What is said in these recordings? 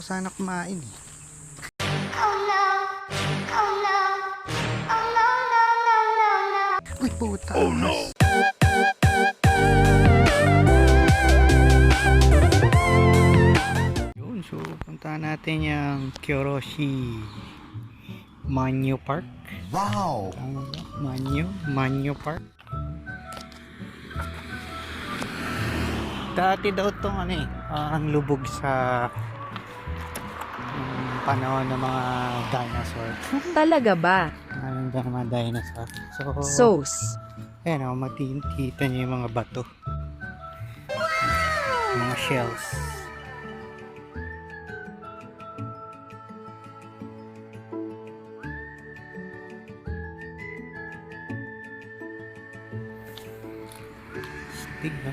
ako sana kumain eh. Oh no. Oh no. Oh no, no, no, no, no. Uy, puta. Oh no. Yun, so punta natin yung Kyoroshi Manyo Park. Wow! Manyo? Manyo Park? Dati daw itong ano eh, parang lubog sa panahon ng mga dinosaur. Talaga ba? Ano ba ng mga dinosaur? So, Sauce. Ayan o, makikita niyo yung mga bato. Mga shells. Stig na.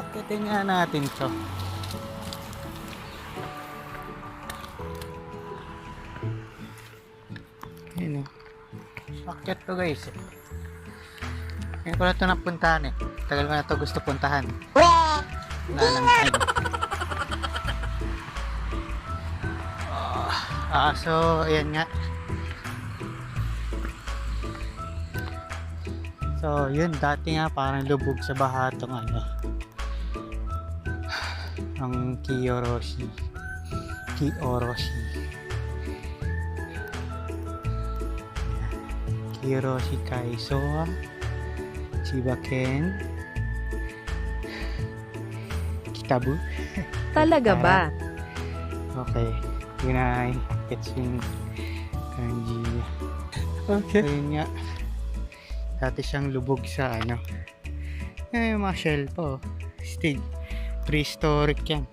Akitin nga natin to. Ayan o. Akit to guys. Ngayon ko na ito napuntahan eh. Tagal ko na ito gusto puntahan. Wala lang time. Ah, so, ayan nga. So, yun, dati nga parang lubog sa baha itong ano. Ang Kiyoroshi. Kiyoroshi. Kiyoroshi Kaisoa. Chibaken. Kitabu. Talaga ba? Okay. Yun ay gets yung kanji. Okay. Ayun nga. Dati siyang lubog sa ano. Eh, yung mga shell po. Stig. Prehistoric yan.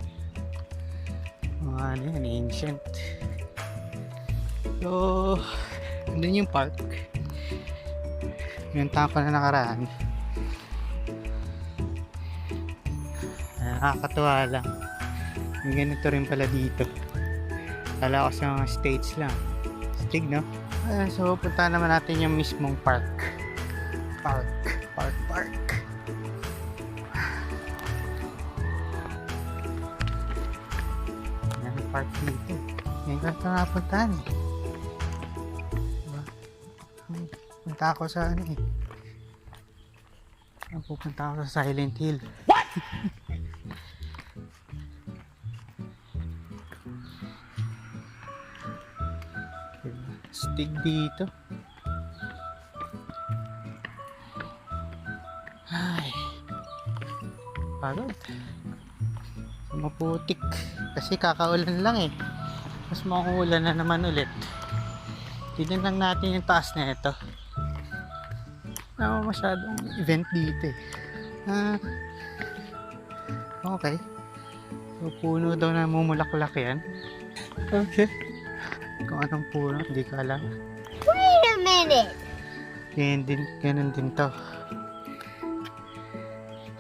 Mga ano yan, ancient. So, andun yung park. Yung tako na nakaraan. Nakakatuwa lang. May ganito rin pala dito. Kala ko sa mga states lang. Stig, no? Ah, so, punta naman natin yung mismong park. Park. Park, park. Yan park dito. Yan ka ito napuntahan eh. Diba? Punta ako sa ano eh. Pupunta ako sa Silent Hill. Diba? Stig dito. Ay. Pagod. Maputik. Kasi kakaulan lang eh. Mas makuulan na naman ulit. Tignan lang natin yung taas na ito. Wala masyadong event dito eh. Ah, okay. So, puno daw na mumulaklak yan. Okay. Kung anong puno, hindi ko alam. Wait a minute. Ganyan din, ganun din to.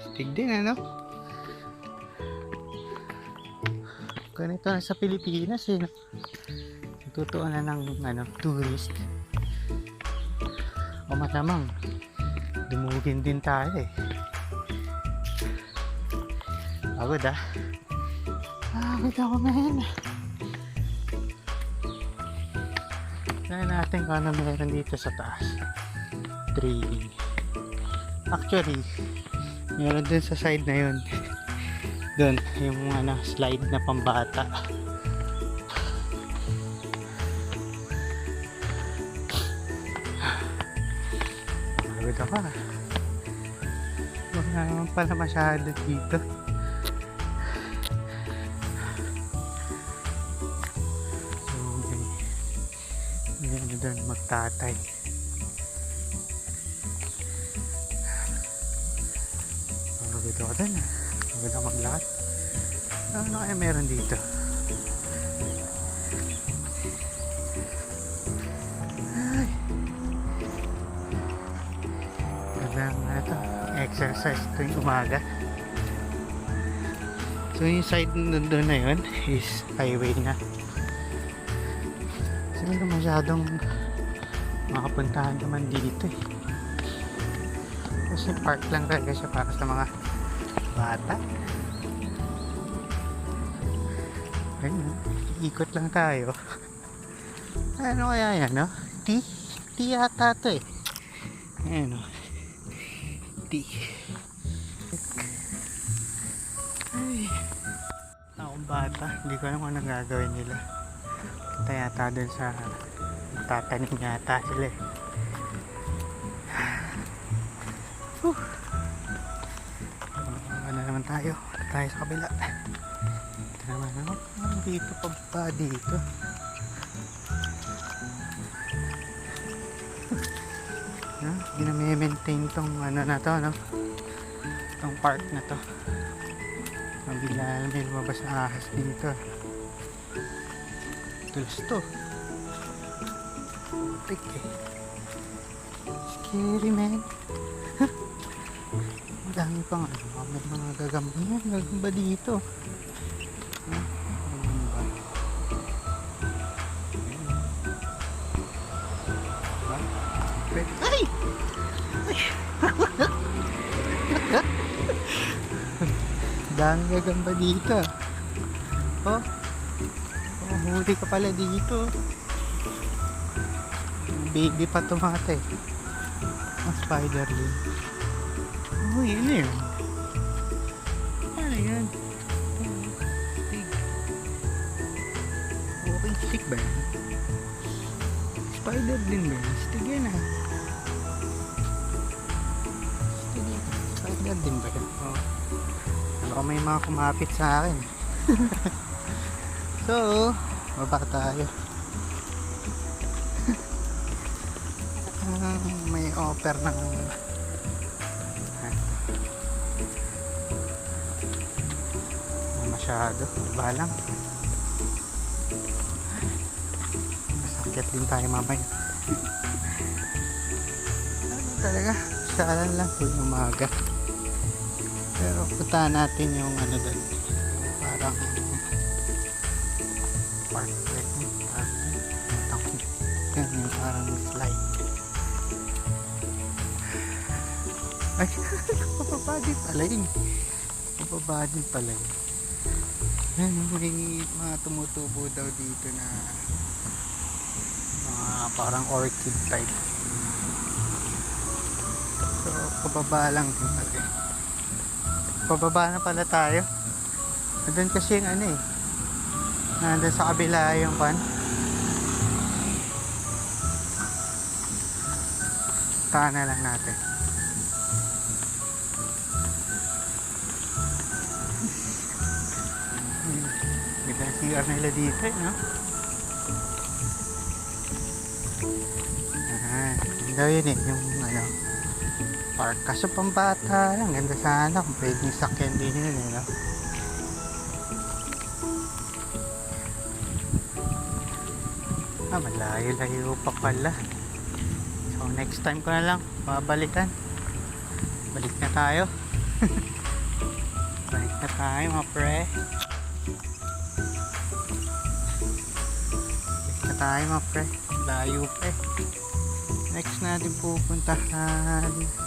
Stig din, ano? Ganito na sa Pilipinas, eh. no? Natutuan na ng, ano, tourist. O malamang, dumugin din tayo, eh. Pagod, ah. Pagod ako ngayon. Tignan natin kung ano meron dito sa taas. Training. Actually, meron din sa side na yun. Doon, yung ano, slide na pambata. Pagod ako ah. Huwag na naman pala masyado dito. So, okay. May ano doon, magtatay. Pagod ako doon ah. Pagod ako maglakad. Ano kaya meron dito? Exercise tuwing umaga. So yung side doon na yun is highway na. Hindi masyadong makapuntahan naman dito eh. Kasi park lang talaga siya para sa mga bata. Ayun, ikot lang tayo. Ano kaya yan, no? T? T yata to eh. Ayan, no? T. Ay. Akong bata, hindi ko alam kung anong gagawin nila. Punta yata dun sa tatanim yata sila eh. Whew. Ano naman tayo? Tayo sa kabila. Ito naman ako. Dito pa ba dito? No? Ginami-maintain tong ano na to, no? Tong park na to. Mabila may lumabas na ahas dito. Tulos to. Putik eh. Scary man. Dami pang ano, mga gagamba yan, gagamba dito. Dami gagamba dito. Oh. Oh, huli ka pala dito. Baby pa tumate. Ang spider din. Uy, ano yun? Ano yan? Stick. Okay, stick ba yan? Spider din ba yan? Stick yan ah. Spider din ba yan? Oh. Baka may mga kumapit sa akin. so, baba tayo. Ah, may offer ng Hindi masyado? Baba lang. Masakit din tayo mamaya. Ano talaga? Salan lang po umaga pero puntahan natin yung ano doon parang park like park yan yung parang slide. Ay pababa din pala yun. Pababa din pala yun. May mga tumutubo daw dito na mga parang orchid type. So pababa lang din pala. eh. Pababa na pala tayo. Nandun kasi yung ano eh. Nandun sa kabila yung pan Tahan na lang natin. Ganda ang CR dito eh, no? Ah, yun daw yun eh, yung park. Kaso pambata lang, ganda sana kung pwedeng sakyan din yun eh, no? Ah, malayo-layo pa pala. So, next time ko na lang, babalikan. Balik na tayo. Balik na tayo, mga pre. Balik na tayo, mga pre. Layo pa eh. Next natin pupuntahan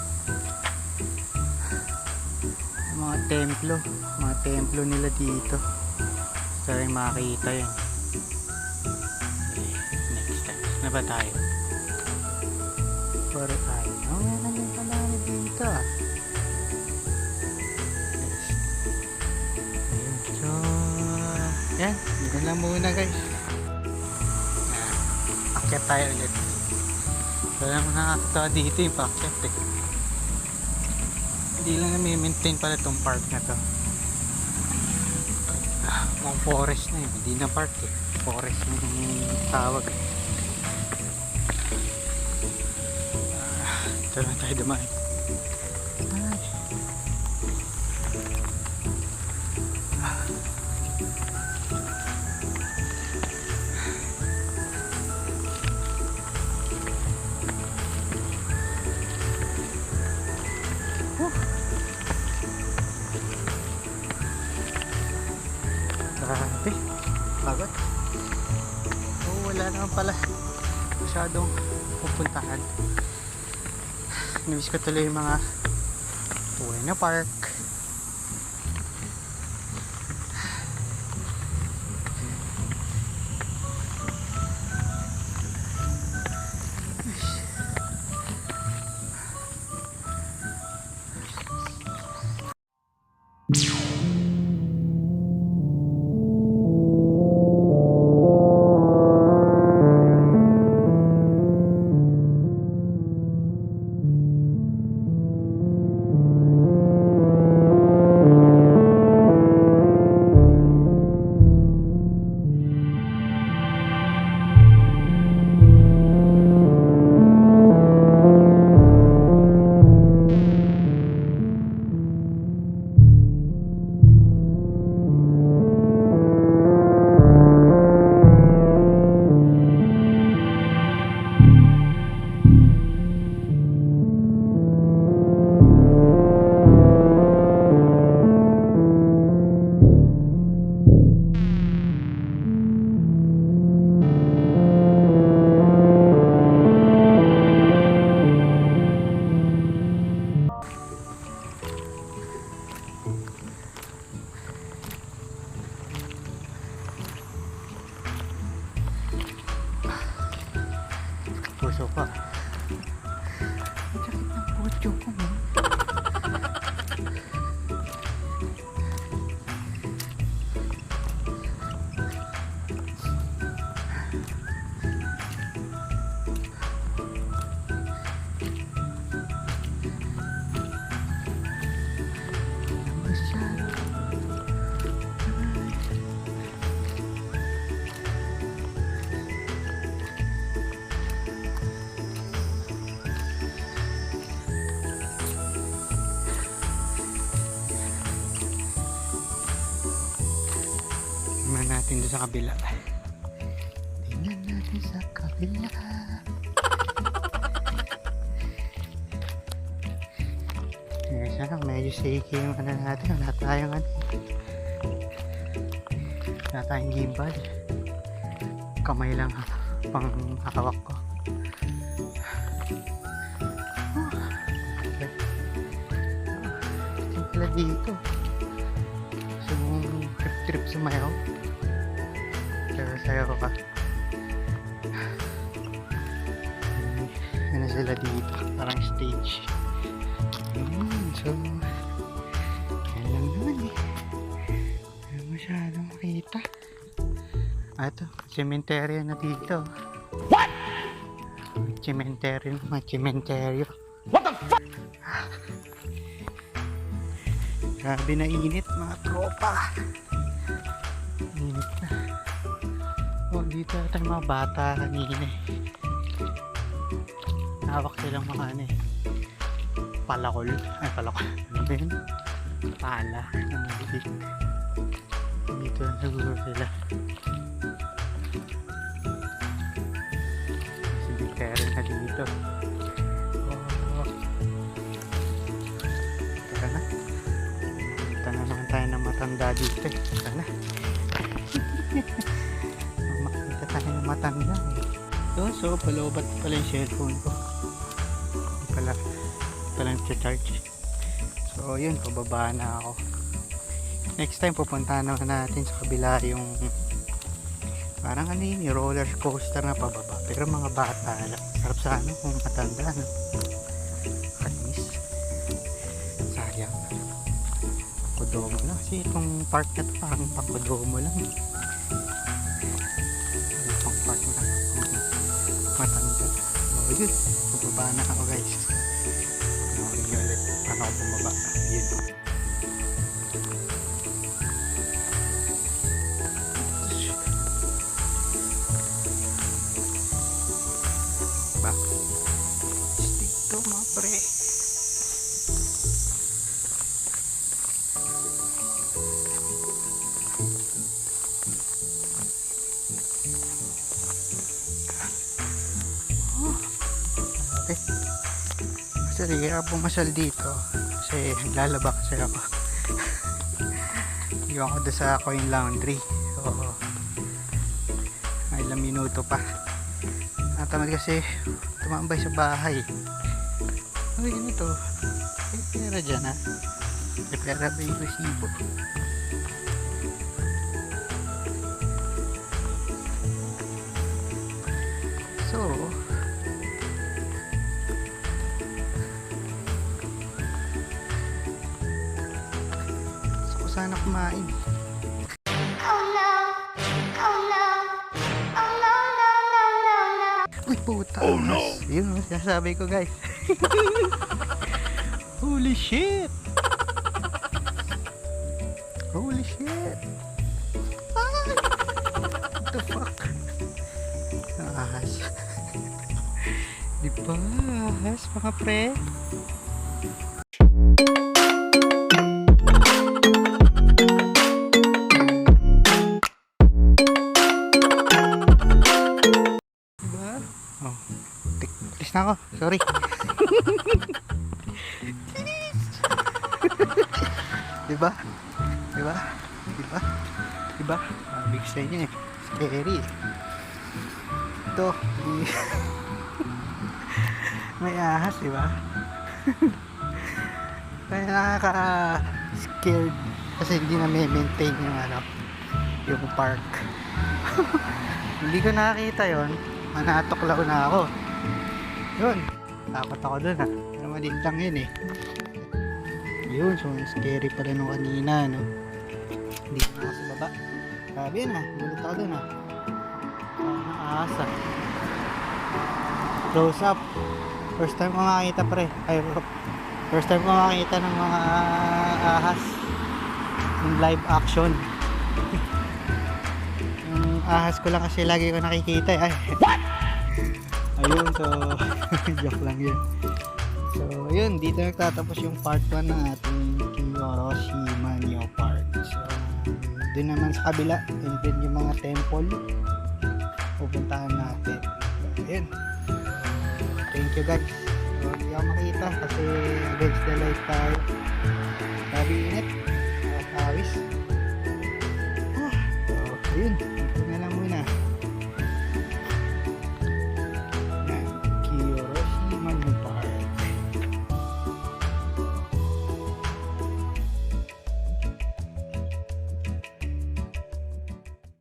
templo. Mga templo nila dito. Gusto rin makakita yun. Next time. Na ba tayo? Puro tayo. Oh, meron yung panalo dito ah. Yan. Dito na muna guys. Akyat tayo ulit. Wala mo nakakatawa dito yung paakyat eh. Hindi lang na-maintain pala itong park na to. Ah, Mukhang forest na yun. Hindi na park eh. Forest na yung tawag eh. Ah, Ito lang tayo dumaan. Masyadong pupuntahan. Namiss ko tuloy yung mga Buena Park. Sa kabila. Tingnan natin sa kabila. Eh, sana medyo shaky yung ano natin. Wala tayong ano. Wala tayong gimbal. Kamay lang pang hawak ko. Pala dito. So, trip-trip sumayaw. Sayaw ka. Ano sila dito? Parang stage. Hmm, so, yan lang naman eh. Masyado makita. Ah, ito. Cementerio na dito. What? Cementerio naman. Cementerio. What the fuck? Grabe na init mga tropa. Dito yung mga bata kanina eh. Hawak silang mga ano eh. Palakol. Ay, palakol. Ano ba yun? Pala. Ano ba Dito na siguro sila. Kaya na dito. Oh. Tara na. Kita na naman tayo ng matanda dito eh. Tara na. Makita tayo ng matanda eh. So, so, palobat pala yung cellphone ko. Hindi pala, pala nagcha-charge. So, yun, pababa na ako. Next time, pupuntahan naman natin sa kabila yung parang ano yun, yung roller coaster na pababa. Pero mga bata lang. Sarap sa ano, kung matanda, no? Kainis. Sayang. Kodomo lang. Kasi itong park na to, parang pang kodomo lang. Na ako guys. Pumasal dito. Kasi lalaba kasi ako. Iwan ko doon sa coin laundry. So, may ilang minuto pa. Natamad kasi tumambay sa bahay. Ay, ano to? May pera dyan ha? May pera ba yung resibo? Uy, puta. Oh no! Yun, ang sinasabi ko guys. Holy shit! Holy shit! Ah! What the fuck? Ahas. Di ba? Ahas, mga pre? diba? Diba? Diba? Diba? Ah, big sa inyo eh. Scary eh. Ito. May ahas, diba? Kaya nakaka-scared kasi hindi na may maintain yung ano, yung park. hindi ko nakakita yon manatuklaw na ako Yun. Takot ako dun ah. Pero maliit lang yun eh. Yun, so scary pala nung kanina, no? Hindi na ako sa baba. Grabe yun ah. Gulat ako dun ah. Nakaasa. Close up. First time ko makakita pre. Ay, first time ko makakita ng mga ahas. Yung live action. Yung ahas ko lang kasi lagi ko nakikita eh. Ay. Ayun, so joke lang yun. So, yun, dito nagtatapos yung part 1 ng ating Kiyoroshima Neo Park. So, doon naman sa kabila, yun yung mga temple. Pupuntahan natin. So, yun. Thank you guys. So, hindi ako makita kasi against the light tayo. Grabe init. Nakakawis. Ah, so, ayun.